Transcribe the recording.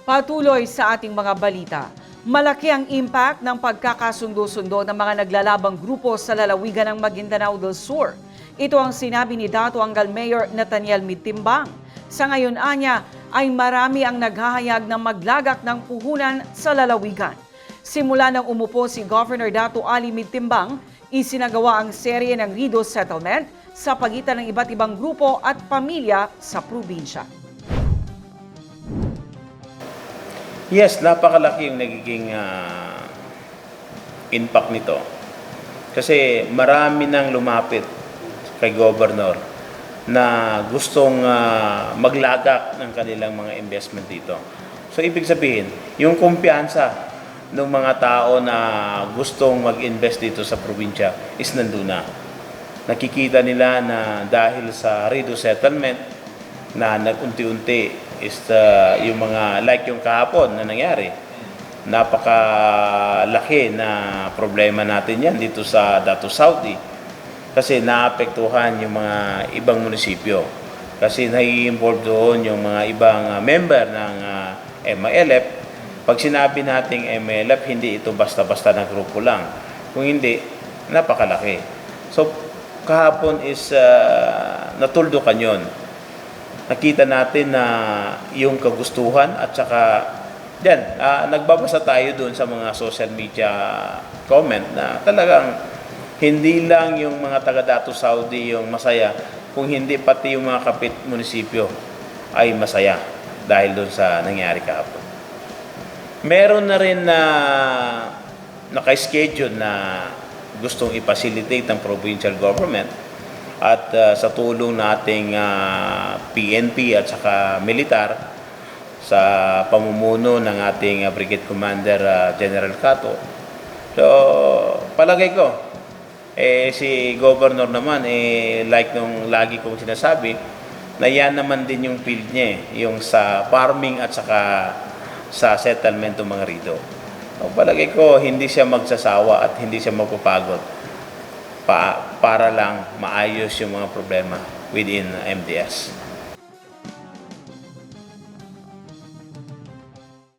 Patuloy sa ating mga balita. Malaki ang impact ng pagkakasundo-sundo ng mga naglalabang grupo sa lalawigan ng Maguindanao del Sur. Ito ang sinabi ni Dato Anggal Mayor Nathaniel Mitimbang. Sa ngayon anya ay marami ang naghahayag ng maglagak ng puhunan sa lalawigan. Simula nang umupo si Governor Dato Ali Mitimbang, isinagawa ang serye ng Rido Settlement sa pagitan ng iba't ibang grupo at pamilya sa probinsya. Yes, napakalaki yung nagiging ah, impact nito. Kasi marami nang lumapit kay Governor na gustong ah, maglagak ng kanilang mga investment dito. So ibig sabihin, yung kumpiyansa ng mga tao na gustong mag-invest dito sa probinsya is nandun na. Nakikita nila na dahil sa Rido Settlement na nag-unti-unti is uh, yung mga like yung kahapon na nangyari. Napakalaki na problema natin yan dito sa Dato Saudi kasi naapektuhan yung mga ibang munisipyo. Kasi nai-involve doon yung mga ibang uh, member ng uh, MILF. Pag sinabi nating MILF, hindi ito basta-basta na grupo lang. Kung hindi, napakalaki. So, kahapon is uh, natuldukan yon nakita natin na yung kagustuhan at saka yan, ah, nagbabasa tayo doon sa mga social media comment na talagang hindi lang yung mga taga Dato Saudi yung masaya, kung hindi pati yung mga kapit munisipyo ay masaya dahil doon sa nangyari kahapon. Meron na rin na naka-schedule na gustong i-facilitate ng provincial government at uh, sa tulong nating uh, PNP at saka militar sa pamumuno ng ating uh, Brigade Commander uh, General Cato. So, palagay ko, eh, si Governor naman, eh, like nung lagi kong sinasabi, na yan naman din yung field niya, eh, yung sa farming at saka sa settlement ng mga rito. So, palagay ko, hindi siya magsasawa at hindi siya magpapagod pa, para lang maayos yung mga problema within MDS.